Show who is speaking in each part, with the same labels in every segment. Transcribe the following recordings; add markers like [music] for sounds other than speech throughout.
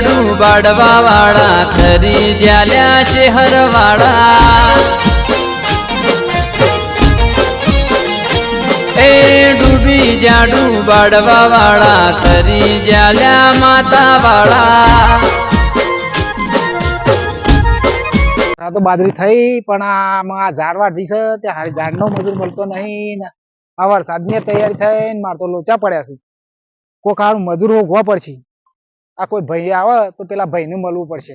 Speaker 1: જાડું બાડવા વાળા, ખરી જ્યાલ્યા છે હરવાળા એ ડૂબી જાડું બાડવા વાળા, ખરી જ્યાલ્યા માતા વાળા.
Speaker 2: આ તો બાજરી થઈ, પણ આમાં આ ઝાડ વાઢી છે તે હારી ઝાડનો મજૂર મળતો નહીં. ને આ વરસાદની તૈયારી થઈ ને મારે તો લોચા પડ્યા છે. કોક હારું મજૂર હોવા પડશે. આ કોઈ ભાઈ આવે તો પેલા ભાઈને મળવું પડશે.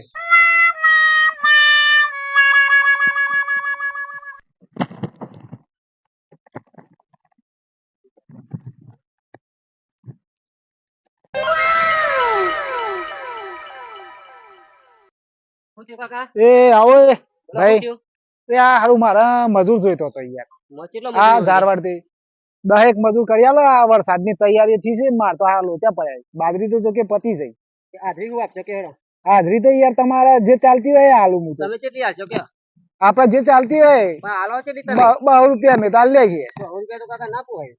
Speaker 2: એ આવો ભાઈ. એ આ હારું મારા મજૂર જોઈતો હતો યાર. આ ધારવાડથી દહેક મજૂર કરી આલો આ વરસાદની તૈયારી થઈ છે ને મારે તો આ લોચા પડ્યા બાજરી તો જો કે પતી જઈ.
Speaker 3: હાજરી શું આપશો કે?
Speaker 2: હાજરી તો યાર તમારે જે ચાલતી હોય હાલું હું તો.
Speaker 3: તમે કેટલી આપશો કે?
Speaker 2: આપડે જે ચાલતી હોય
Speaker 3: હાલો છે
Speaker 2: બહુ રૂપિયા મેં તાલ લે છે
Speaker 3: બહુ રૂપિયા તો કાકા ના હોય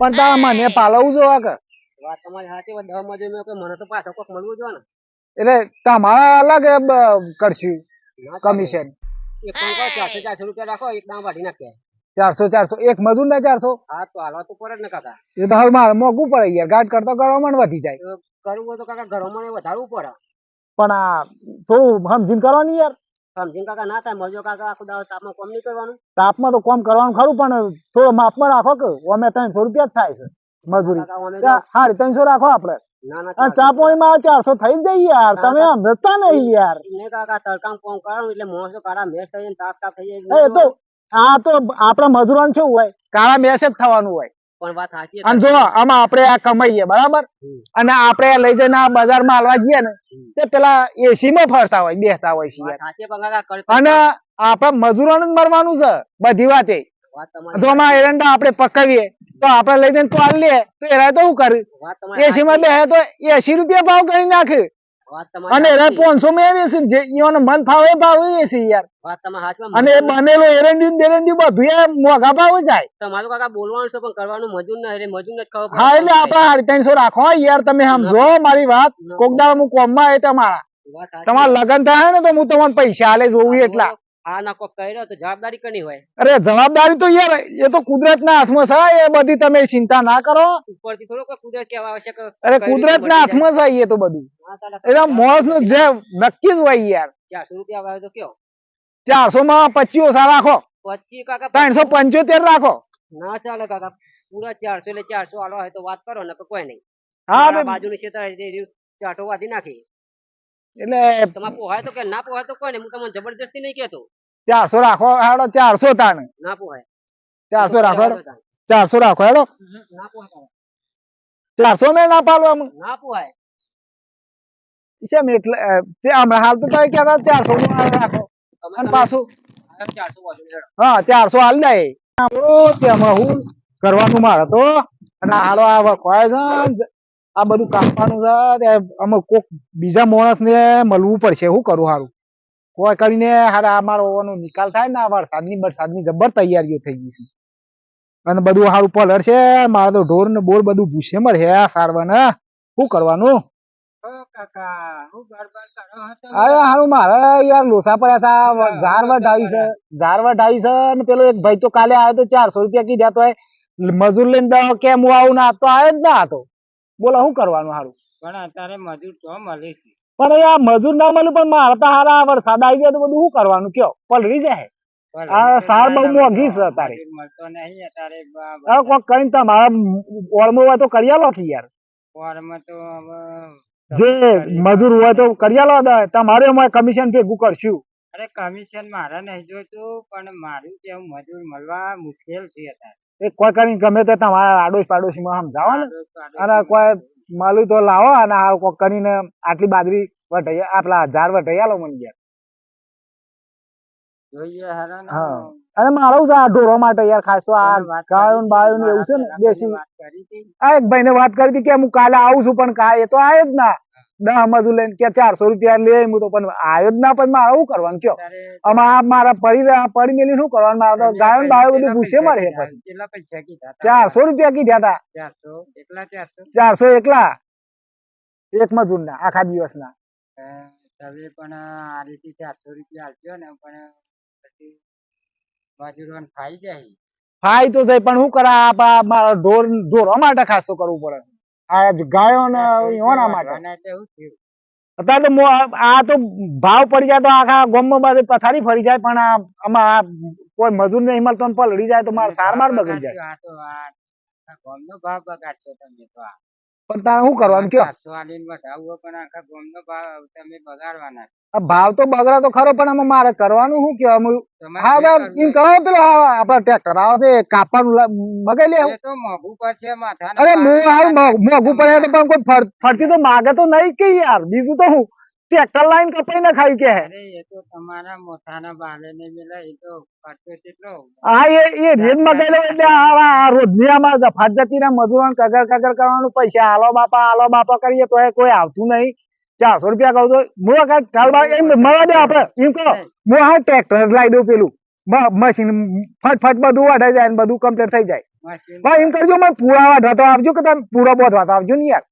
Speaker 2: પણ તારા મને પાલવું જો કાકા
Speaker 3: વાત તમારી સાચી વાત દવા મજૂર મેં મને તો પાછો કોક મળવું જોઈએ ને.
Speaker 2: એટલે તમારા અલગ કરશું કમિશન
Speaker 3: એક કામ કરો ચારસો ચારસો રૂપિયા રાખો એક દામ વાઢી નાખે
Speaker 2: ચારસો ચારસો. એક મજૂર ને ચારસો?
Speaker 3: હા તો હાલવા તો પડે ને કાકા.
Speaker 2: એ તો હવે મારે મોંઘું પડે યાર. ગાઢ કરતો કરવામાં વધી જાય.
Speaker 3: કરવું તો કાકા ઘરોમાં વધારવું પડે.
Speaker 2: પણ આ થોડું સમજીને કરવાની યાર.
Speaker 3: સમજીને કાકા ના થાય. મજો કાકા આખો દાવ તાપમાં કોમ નહીં કરવાનું.
Speaker 2: તાપમાં તો કોમ કરવાનું ખરું પણ થોડું માપમાં રાખો કે અમે ત્રણસો રૂપિયા જ થાય છે મજૂરી. હારી ત્રણસો રાખો આપડે.
Speaker 3: ના ના
Speaker 2: અને
Speaker 3: ચારસો
Speaker 2: થઈ જ યાર. તમે સમજતા નહીં યાર.
Speaker 3: કાકા તડકામ કોમ કરવાનું એટલે મોણસો કાળા મેચ થઈ જાય તાપ તાપ થઈ
Speaker 2: એ
Speaker 3: જાય
Speaker 2: તો આ તો આપણા મજૂરોને શું હોય? કાળા મેસેજ થવાનું હોય.
Speaker 3: પણ વાત સાચી
Speaker 2: અને જો આમાં આપણે આ કમાઈએ બરાબર? અને આપણે લઈ જઈને આ બજારમાં હાલવા જઈએ ને તે પેલા એસી માં ફરતા હોય બેસતા હોય છે અને આપણે મજૂરોને જ મરવાનું છે બધી વાતે. જો આમાં એરંડા આપણે પકાવીએ તો આપણે લઈ જઈને તો હાલ લે તો એરા તો શું કરે એસી માં બે તો એસી રૂપિયા ભાવ કરી નાખે. અને એરા. પાંચસો માં જે ઈયોને મન ફાવે ભાવ એસી યાર. અને બનેલો એરંડી બેરંડી બધું એ મોઘા ભાવ જાય.
Speaker 3: તમારું કાકા બોલવાનું છે પણ કરવાનું મજૂર ના એટલે મજૂર નથી ખબર
Speaker 2: હા એટલે આપણે સાડી ત્રણસો રાખો યાર તમે સમજો મારી વાત. કોક દાડો હું કોમમાં આવે તમારા. તમારા લગન થાય ને તો હું તમને પૈસા આલે જોવું એટલા.
Speaker 3: હા ના કોક કર્યો તો જવાબદારી કની હોય?
Speaker 2: અરે જવાબદારી તો યાર એ તો કુદરત ના હાથમાં છે એ બધી તમે ચિંતા ના કરો.
Speaker 3: ઉપરથી થોડો કુદરત કેવા આવશ્યક
Speaker 2: અરે
Speaker 3: કર્યું
Speaker 2: કુદરત ના
Speaker 3: મટી
Speaker 2: હાથમાં છે એ તો બધું. એટલે માણસનું જે નક્કી જ હોય યાર.
Speaker 3: ચારસો રૂપિયા તો કયો?
Speaker 2: ચારસો માં પચીસ ઓછા રાખો.
Speaker 3: પચી કાકા
Speaker 2: ત્રણસો પંચોતેર રાખો.
Speaker 3: ના ચાલે કાકા પૂરા ચારસો એટલે ચારસો આલો હોય તો વાત કરો ને કોઈ નહીં.
Speaker 2: હા
Speaker 3: બાજુ ની છે, એ રહ્યું, ચાટો વાધી નાખી.
Speaker 2: એટલે
Speaker 3: તમારે પોહાય તો કે ના પોહાય તો કોઈ નહીં હું તમને જબરજસ્તી નહીં કહેતો.
Speaker 2: ચારસો રાખો હેડો ચારસો
Speaker 3: તાને
Speaker 2: ચારસો રાખો હેડો. ચારસો રાખો હેડો. ચારસો મેં ના
Speaker 3: પાડો આમ.
Speaker 2: કેમ એટલે તે હમણાં હાલ તો તમે કહેતા ચારસો રાખો. અને પાછું?
Speaker 3: હા, ચારસો
Speaker 2: હાલ દે. તેમાં હું કરવાનું મારે તો. અને હાલો આ વખવાય છે આ બધું કાપવાનું છે અમુક અમે કોક બીજા માણસ ને મળવું પડશે શું કરું હારું. કોઈ કરીને હારા અમારો ઓવાનો નિકાલ થાય ને આ વરસાદની વરસાદની જબર તૈયારીઓ થઈ ગઈ છે. અને બધું હારું પલર છે મારે તો ઢોર ને બોર બધું ભૂસે મળે આ સારવા ને શું કરવાનું?
Speaker 3: હું હતો.
Speaker 2: અરે હારું મારે યાર લોસા પડ્યા છે આ ઝાર છે ઝાર વઢાવી છે ને પેલો એક ભાઈ તો કાલે આવ્યો તો ચારસો રૂપિયા કીધા તો મજૂર લઈને કેમ હું આવું ના તો આવે જ ના હતો. બોલો શું કરવાનું હારું?
Speaker 3: પણ અત્યારે મજૂર તો મળે છે.
Speaker 2: પણ આ મજૂર ના મળ્યું પણ મારતા તો હારા વરસાદ આવી જાય તો બધું શું કરવાનું? કયો? પલરી જાય. આ સાર બહુ મોંઘી છે
Speaker 3: તારે.
Speaker 2: હવે કોક કરીને તમારા ઓળમો હોય તો કરી આલો કે યાર. જે મજૂર હોય તો કરી આલો તમારે એમાં કમિશન ભેગું કરશું.
Speaker 3: અરે કમિશન મારે નહીં જોઈતું પણ મારું કેવું મજૂર મળવા મુશ્કેલ છે અત્યારે.
Speaker 2: કોઈ કરીને ગમે તે તમારા આડોશ પાડોશીમાં સમજાવો ને. અને કોઈ મળ્યું તો લાવો અને આ કોક કરીને આટલી બાજરી વઢાઈ આપલા હજાર વઢાઈ આલો મને યાર અને મારો છે આ ઢોરો માટે યાર ખાસ તો આ ગાયો ને બાયો ને એવું છે ને દેશી
Speaker 3: વાત કરી હતી.
Speaker 2: આ એક ભાઈને વાત કરી હતી કે હું કાલે આવું છું પણ કા એ તો આવે જ ના. દહ મજૂર લઈને કે ચારસો રૂપિયા લે હું તો પણ આવ્યો જ ના પણ મારે શું કરવાનું કયો? આમાં મારા પડી રહ્યા- પડી મેલી શું કરવાનું? મારે તો ગાયો ને બાયો બધું ભૂસે મળે પછી.
Speaker 3: કેટલા પૈસા કીધા
Speaker 2: ચારસો રૂપિયા કીધા હતા.
Speaker 3: ચારસો
Speaker 2: એકલા એક મજૂર ના આખા દિવસ ના
Speaker 3: તમે પણ આ રીતે ચારસો રૂપિયા આપ્યો ને પણ પછી મજૂરોને ખાઈ જાય
Speaker 2: ફાઈ તો જાય પણ શું કરા આ પા- મારા ઢોર ઢોરવા માટે ખાસ તો કરવું પડે. આ જ ગાયો ને એના માટે. અત્યારે તો આ તો ભાવ પડી જાય તો આખા ગામમાં બધી પથારી ફરી જાય પણ આ આમાં કોઈ મજૂર ને ને પલળી જાય તો મારે
Speaker 3: ભાવ
Speaker 2: બગડી જાય.
Speaker 3: ભાવ બગાડશો તમે તો
Speaker 2: પણ તારે શું કરવાનું કયો?
Speaker 3: પણ આખા ગામનો ભાવ તમે બગાડવાના.
Speaker 2: આ ભાવ તો બગડા તો ખરો પણ આમાં મારે કરવાનું શું કયો? હા
Speaker 3: ભાઈ
Speaker 2: એમ કરો પેલો આપડે ટ્રેક્ટર આવે છે કાપવાનું મગાઈ લે
Speaker 3: તો મોંઘું પડશે માથાના
Speaker 2: અરે મોઘું પડે તો પણ કોઈ ફરતી તો માગે તો નહીં કે યાર બીજું તો હું ટ્રેક્ટર લાઈન કપાઈ ના ખાઈ કે
Speaker 3: એ તો તમારા મોથાના બાલે ને મિલે એ તો ખર્ચો કેટલો
Speaker 2: હા એ એ રેત મગાઈ લો એટલે આ આ રોજની આમાં જફાત મજૂરોને કગર કગર કરવાનું પૈસા. હાલો બાપા હાલો બાપા કરીએ તો કોઈ આવતું નહીં. ચારસો રૂપિયા કહું તો હું એમ મળવા દે એમ કહો હું હા ટ્રેક્ટર લાવી દઉં પેલું. મશીન ફટ ફટ બધું વઢાઈ જાય બધું કમ્પ્લીટ થઈ જાય. એમ કરજો મને પૂરા વાઢવા તો આવજો કે તમે પૂરો બોધવા તો આવજો ને યાર.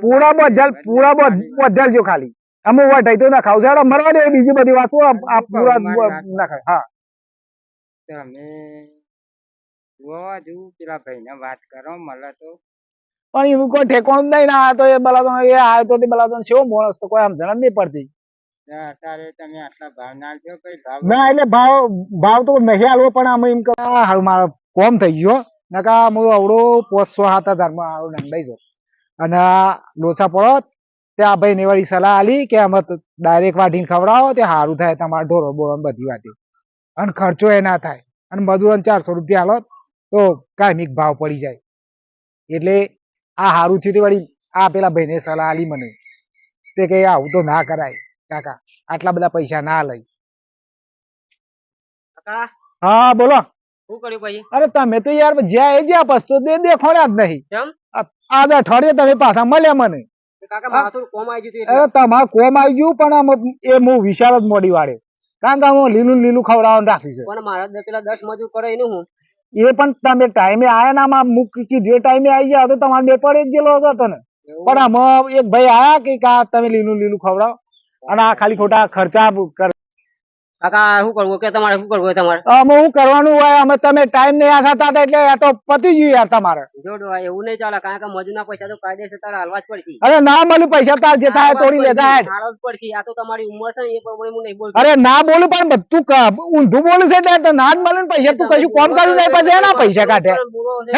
Speaker 3: પૂરા જો
Speaker 2: ખાલી અમે વઢાઈ તો ના ખાવ છે મરવા દે બીજી બધી વાતો આ પૂરા ના ખાય હા.
Speaker 3: તમે જોવા જેવું પેલા ભાઈને વાત કરો મળે તો.
Speaker 2: પણ એનું કોઈ ઠેકોણ નહીં ને તો એ બલાતો એ આવ્યો તો તે બલાતો શેવો મોણસ કોઈ આમ જણ નહીં પડતી.
Speaker 3: અત્યારે તમે આટલા ભાવ ના કઈ ભાવ
Speaker 2: ના એટલે ભાવ ભાવ તો નહીં પણ આમ એમ કે હાલ મારો કોમ થઈ ગયો નકા હું અવડો પોસો સાત હજારમાં હાલ નંદાઈ જાઉં. અને લોચા પડો તે આ ભાઈ ને વળી સલાહ આલી કે અમે ડાયરેક્ટ વાઢીને ખવડાવો તે સારું થાય તમારા ઢોરો બોરો બધી વાતે. અને ખર્ચો એ ના થાય. અને મજૂરોને ચારસો રૂપિયા હાલો તો કાયમિક ભાવ પડી જાય. એટલે આ સારું થયું તે વળી આ પેલા ભાઈને સલાહ આલી મને. તે કે આવું તો ના કરાય કાકા. આટલા બધા પૈસા ના લઈ.
Speaker 3: કાકા?
Speaker 2: હા બોલો.
Speaker 3: શું કર્યું પછી?
Speaker 2: અરે તમે તો યાર જ્યાં એ જ્યાં પસ્તો દે દેખોડ્યા જ નહીં? આ આજ અઠવાડિયે તમે પાછા મળ્યા મને.
Speaker 3: કોમ
Speaker 2: તમારે કોમ આવી ગયું પણ એ હું વિશાળ જ મોડી વાળે. કારણ કે હું લીલું લીલું ખવડાવવાનું રાખ્યું છે.
Speaker 3: પણ મારા પેલા દસ મજૂર કરે એનું હું?
Speaker 2: એ પણ તમે ટાઈમે આયા ના આમાં મૂકી કે જે ટાઈમે આવી ગયા તો તમારે બે પડે જ ગયેલો હતો ને પણ આમાં એક ભાઈ આયા કે કા તમે લીલું લીલું ખવડાવો? અને આ ખાલી ખોટા ખર્ચા
Speaker 3: કાકા શું કરવું? કે તમારે શું કરવું તમારે?
Speaker 2: અમે શું કરવાનું હોય? અમે તમે ટાઈમ નહીં આખાતા હતા એટલે આ તો પતી ગયું યાર તમારે.
Speaker 3: જોડો એવું નહીં ચાલે કારણ કે મજૂરના પૈસા તો કાયદેસર તારે હાલવા જ પડશે.
Speaker 2: અરે ના મળ્યું પૈસા તાર જે થાય તોડી લેતા.
Speaker 3: હાલવા જ પડશે. આ તો તમારી ઉંમર છે એ પ્રમાણે હું નહીં બોલું
Speaker 2: અરે ના બોલું પણ બધું ઊંધું બોલું છે એટલે ના જ મળે ને પૈસા. તું કશું કોમ કર્યું નહીં પછી એના પૈસા કાઢે.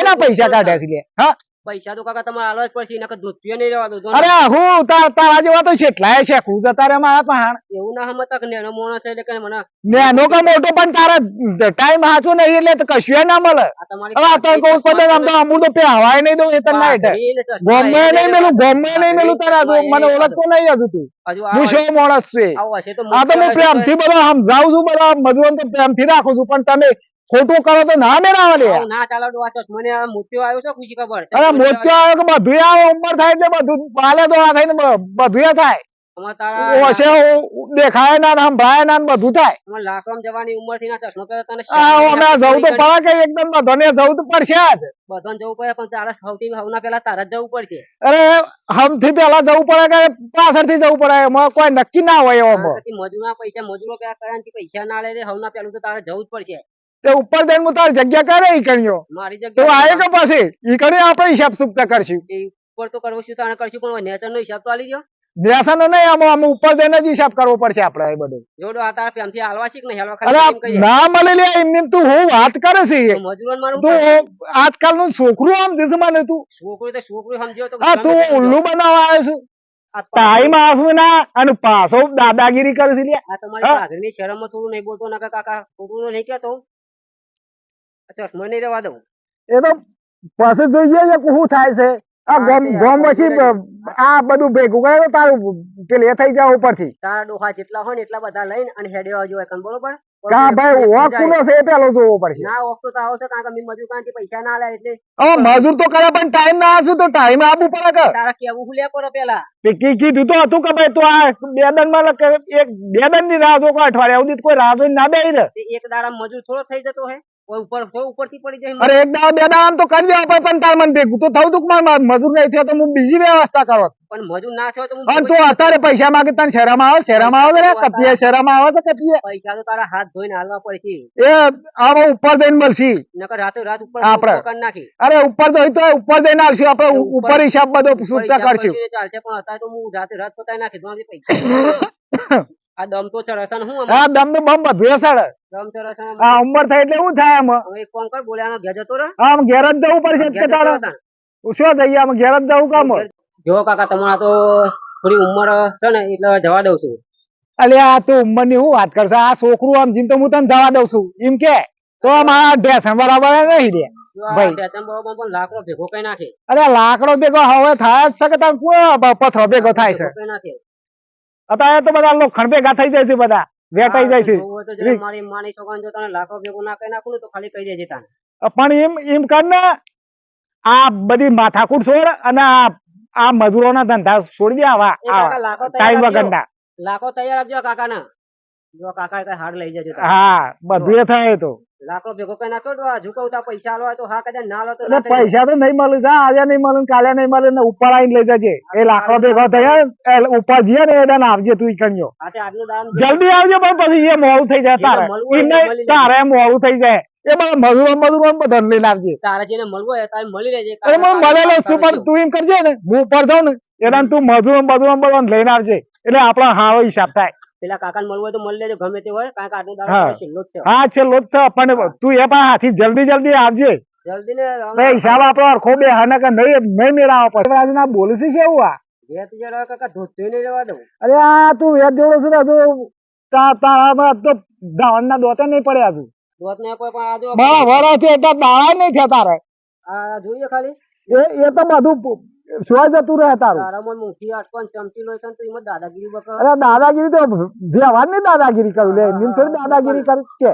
Speaker 2: એના પૈસા કાઢે છે હા?
Speaker 3: પૈસા તો કાકા તમારે હાલવા જ પડશે એને ધોતિયો નહીં રહેવા દો
Speaker 2: અરે હું તાર તારા જેવા તો કેટલાય છે હું જતા રે મારા પહાણ
Speaker 3: એવું ના કે નેનો મોણસ એટલે કે મને
Speaker 2: નેનો કે મોટો પણ તારા ટાઈમ હાચો નહીં એટલે તો કશું ના મળે. હવે તો કહું પદે આમ તો અમુક તો પહેવાય નહીં દઉં એ તને ના
Speaker 3: પાઘડી
Speaker 2: ગમે નહીં મેલું ગમે નહીં મેલું તારા હજુ મને ઓળખતો નહીં હજુ તું. હું શું મોણસ છે? આ તો હું પ્રેમથી બધા સમજાવું છું બધા મજૂરોને તો પ્રેમથી રાખું છું પણ તમે ખોટું કરો તો ના મેળાવે લે
Speaker 3: ના ચાલો ડો, આ ચશ્માને આ મોતિયો આવ્યો છે ખુશી ખબર.
Speaker 2: અરે મોચો આવ્યો કે બધું આવે ઉંમર થાય એટલે બધું પાલે તો આ થઈને બધું થાય. દેખાય ના ને સંભળાય ના બધું થાય.
Speaker 3: જવાની ઉંમરથી ના ચશ્મા પહેરતા તને
Speaker 2: અમે જવું તો પડે કે એકદમ બધાને જવું તો પડશે જ.
Speaker 3: જવું પડે પણ તારા સૌથી સૌના પેલા તારા જ જવું પડશે.
Speaker 2: અરે હમથી પેલા જવું પડે કે પાછળથી જવું પડે? એમાં કોઈ નક્કી ના હોય એમાં.
Speaker 3: મજૂરના પૈસા મજૂરો પેલા કર્યા પૈસા ના લે હવના પેલું તો તારે જવું જ પડશે.
Speaker 2: તે ઉપર જઈને હું તારી જગ્યા કરે ઈ કણ્યો
Speaker 3: મારી
Speaker 2: તો આવે કે પછી? ઈ કરે આપણે હિસાબ સુપતા કરશું.
Speaker 3: એ ઉપર તો કરવું છું તારે કરશું પણ નેચર નો હિસાબ તો આલી ગયો
Speaker 2: બેસન નહીં આમાં અમે ઉપર જઈને જ હિસાબ કરવો પડશે આપણે એ બધું.
Speaker 3: જોડો આ તાર પેમથી હાલવા છે કે નહીં
Speaker 2: હાલવા
Speaker 3: ખાલી.
Speaker 2: ના મળે લે એમને તું હું વાત કરે છે.
Speaker 3: મજૂરન મારું
Speaker 2: તું આજકાલનું છોકરું આમ જશે મને તું.
Speaker 3: છોકરું તો છોકરું સમજ્યો તો હા
Speaker 2: તું ઉલ્લુ બનાવવા આવે છું.
Speaker 3: આ
Speaker 2: ટાઈમ આવું ના અને પાછો દાદાગીરી કરે છે લે
Speaker 3: આ તમારી
Speaker 2: હા.
Speaker 3: શરમ થોડું નહીં બોલતો ના કાકા છોકરું નહીં કહેતો. આ ચશ્મા રહેવા દઉં
Speaker 2: એ તો પછી જોઈએ છે કે શું થાય છે. આ ગોમ ગોમ પછી આ બધું ભેગું કરે તો તારું પેલું થઈ જાય ઉપરથી.
Speaker 3: તારા ડોહા જેટલા હોય ને એટલા બધા લઈને અને હેડે આવજો એકન બરોબર?
Speaker 2: કા ભાઈ
Speaker 3: એક
Speaker 2: વોક
Speaker 3: જાય.
Speaker 2: નો છે પેલો જોવો પડશે.
Speaker 3: ના ઓફ તો તાવ છે કારણ કે મેં મજૂર કાંથી પૈસા ના લે એટલે.
Speaker 2: મજૂર તો કરે પણ ટાઈમ ના આવશે તો ટાઈમ આપવું પડે કે.
Speaker 3: તારા કેવું કરો પેલા?
Speaker 2: કી- કીધું તો હતું કે ભાઈ તું આ બે દનમાં એક બે દનની રાહ જો અઠવાડિયા સુધી કોઈ રાહ જોઈને ના બેહી રહે
Speaker 3: એક દાડા મજૂર થોડો થઈ જતો હે. ઉપર ઉપરથી પડી જાય
Speaker 2: અરે એક દાડા બે દાડા તો કરી દેવા પણ તાર મને ભેગું. તો થયું તું મજૂર નહીં થયો તો હું બીજી વ્યવસ્થા કરો.
Speaker 3: પણ મજૂર ના થયો તો
Speaker 2: અત્યારે પૈસા માંગે તને આવે? શહેરામાં આવે ને કપીએ આવે છે કપીએ?
Speaker 3: પૈસા તો તારા હાથ ધોઈને હાલવા પડશે
Speaker 2: એ ઉપર જઈને મળશી.
Speaker 3: નકર રાતો રાત ઉપર
Speaker 2: આપણે.
Speaker 3: કરી નાખી.
Speaker 2: અરે ઉપર તો ઉપર જઈને આવશું આપણે
Speaker 3: ઉપર-
Speaker 2: હિસાબ બધો કરશું.
Speaker 3: કરશું ચાલશે પણ અત્યારે તો હું રાતે રાત પતાઈ નાખી. દઉં પૈસા. [laughs] આ દમ તો ચરસન હું આમાં?
Speaker 2: હા દમ બમ બધું
Speaker 3: દમ ચરસન
Speaker 2: આ ઉંમર થાય એટલે શું થાય આમાં?
Speaker 3: હવે ફોન કર બોલ્યાનો ઘેર જતો રહે.
Speaker 2: આમ ઘેર જ જવું પડશે કે
Speaker 3: ઘેર જતો
Speaker 2: તારે
Speaker 3: રહે તાણ.
Speaker 2: શું જઈએ આમ ઘેર જ જવું કામ
Speaker 3: જો કાકા તમારા તો થોડી ઉંમર છે ને એટલે જવા દઉં છું.
Speaker 2: અલે આ તું ઉંમરની હું વાત કરશે? આ છોકરું આમ જીન તો હું તને જવા દઉં છું. એમ કે તો આમ આ ઢેસણ બરાબર નહીં રે
Speaker 3: લાકડો ભેગો કઈ નાખે?
Speaker 2: અરે લાકડો ભેગો હવે થાય છે કે પથરો ભેગો થાય છે? અત્યારે તો બધા લોખંડ ભેગા થઈ જાય છે બધા વેટાઈ જાય છે
Speaker 3: જોવું હોય તો જરા
Speaker 2: રીત.
Speaker 3: મારી માની છોકરાને જો તને લાકડો ભેગો ના કઈ નાખું તો ખાલી કહી દેજે તાને
Speaker 2: પણ એમ એમ કર ને આ બધી માથાકૂટ છોડ અને આ આ મજૂરોના ધંધા છોડી દે આવા ટાઈમ. વગરના
Speaker 3: લાકડો તૈયાર રાખજો કાકા ના જો કાકા હાડ લઈ જજો.
Speaker 2: હા બધું થાય તો
Speaker 3: લાકડો ભેગો કઈ નાખ્યો તો આ ઝુકવતા પૈસા આલો તો હા કદાચ ના લો તો
Speaker 2: એટલે
Speaker 3: થઈ જાય.
Speaker 2: પૈસા તો નહીં મળે. છે આજે નહીં મળે કાલે નહીં મળે ને ઉપર આવીને લઈ જજે. એ લાકડો ભેગો થયા ઉપર જઈએ ને એને આવજે તું કણ્યો
Speaker 3: આ તે આજનું દાન
Speaker 2: જલ્દી આવજે પણ પછી એ મોડું થઈ જાય તારે. તારે મોડું થઈ જાય. એ મને મજૂરો મજૂરો બધા લઈને આવજે.
Speaker 3: તારે જેને મળવું હોય તારે મળી લેજે
Speaker 2: અરે મને મળેલો છું પણ તું. એમ કરજે ને હું ઉપર જાઉં ને એના તું મજૂરો મજૂરો બધા લઈને આવજે. એટલે આપણો હારો હિસાબ થાય.
Speaker 3: પેલા કાકાને મળવું હોય તો મળી લેજો ગમે તે હોય કારણ કે આજનો દાડો છેલ્લો જ છે.
Speaker 2: હા છેલ્લો જ છે પણ તું એ પણ હાથી જલ્દી જલ્દી આવજે.
Speaker 3: જલ્દી ને
Speaker 2: હિસાબ આપણો હરખો બે હા કે નહીં નહીં મેળાવો. પડે આજે ના બોલે છે કેવું આ?
Speaker 3: કાકા
Speaker 2: અરે આ તું વેદ જોડો છે ને હજુ તા- તારામાં તો ધાવણના દોતે નહીં પડ્યા હજુ.
Speaker 3: દોત ને કોઈ પણ આ જો
Speaker 2: વરા છે એટલે દાડા નહીં થયા તારે.
Speaker 3: આ જોઈએ ખાલી.
Speaker 2: એ એ તો બધું સોય જતું રહે તારું?
Speaker 3: તારામાં મુઠ્ઠી અટકન ચમચી લો છે તો એમાં દાદાગીરી બકા
Speaker 2: અરે દાદાગીરી તો વ્યવહાર ને દાદાગીરી કરું લે એમ થોડી દાદાગીરી કરું કે.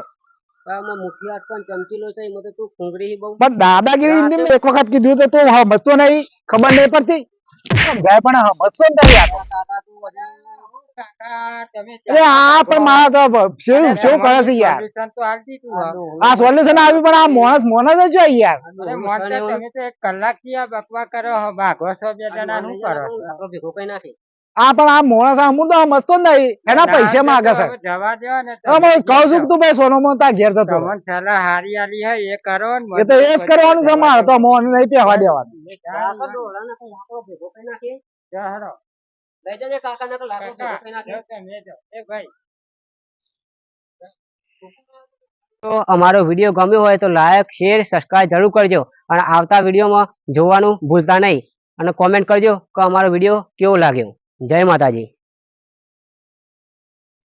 Speaker 3: મુખી અટકન ચમચી લો છે એમાં તો તું ખૂંગરી બહુ
Speaker 2: પણ દાદાગીરી એક વખત કીધું તો તું સમજતો નહીં ખબર નહીં પડતી? સમજાય પણ સમજતો ને તારી આ તો.
Speaker 3: કાકા તું બધું કાકા તમે
Speaker 2: અરે આ પણ મારા તો શું શું કરે છે યાર?
Speaker 3: તો આવતી તું
Speaker 2: આ સોલ્યુશન આવ્યું પણ આ માણસ મોનસ જ છે યાર.
Speaker 3: તમે તો એક કલાકથી આ બકવા કરો ભાગો છો બે જણા શું કરો ભેગો કઈ નાખી.
Speaker 2: આ પણ આ માણસ હું તો મસ્તો નહીં. એના પૈસે માંગે છે.
Speaker 3: જવા દો ને
Speaker 2: હું કહું છું તું ભાઈ સોનો મોન તાર ઘેર જતો રહે.
Speaker 3: તમને હારી હારી હે એ કરો ને
Speaker 2: એ તો એ જ કરવાનું છે મારે તો મોન નહીં પહેવા દેવાનું.
Speaker 3: લાકડો ડોલા ને. લાકડો ભેગો કઈ નાખી? લઈ જજે કાકા ને લાકડો ભેગો કઈ નાખી. તો અમારો વીડિયો ગમ્યો હોય તો લાઈક શેર સબસ્ક્રાઇબ જરૂર કરજો અને આવતા વિડીયોમાં જોવાનું ભૂલતા નહીં. અને કોમેન્ટ કરજો કે અમારો વીડિયો કેવો લાગ્યો. જય માતાજી.